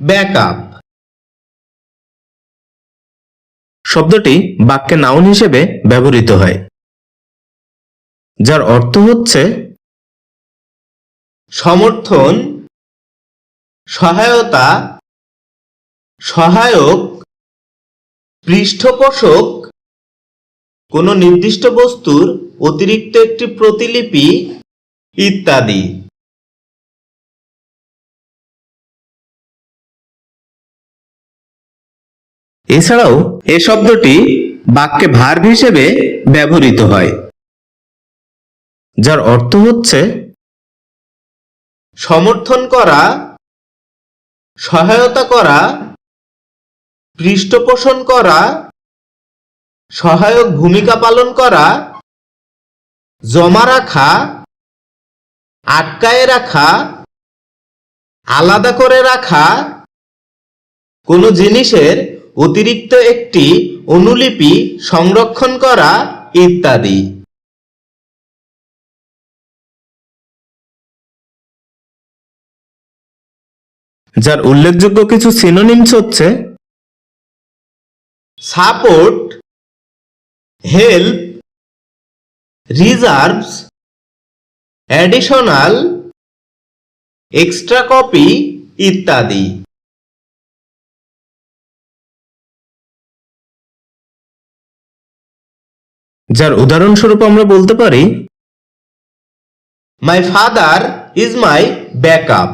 Backup. শব্দটি বাক্যে noun হিসেবে ব্যবহৃত হয়, যার অর্থ হচ্ছে সমর্থন, সহায়তা, সহায়ক, পৃষ্ঠপোষক। কোনো নির্দিষ্ট বস্তুর অতিরিক্ত একটি প্রতিলিপি, ইত্যাদি। এছাড়াও এ শব্দটি বাক্যে ভার্ব হিসেবে ব্যবহৃত হয়, যার অর্থ হচ্ছে সমর্থন করা, সহায়তা করা, পৃষ্ঠপোষণ করা, সহায়ক ভূমিকা পালন করা, জমা রাখা, আটকায় রাখা, আলাদা করে রাখা, কোনো জিনিসের অতিরিক্ত একটি অনুলিপি সংরক্ষণ করা ইত্যাদি। যার উল্লেখযোগ্য কিছু সিনোনিমস হচ্ছে support help reserves additional extra copy ইত্যাদি। যার উদাহরণস্বরূপ আমরা বলতে পারি my father is my backup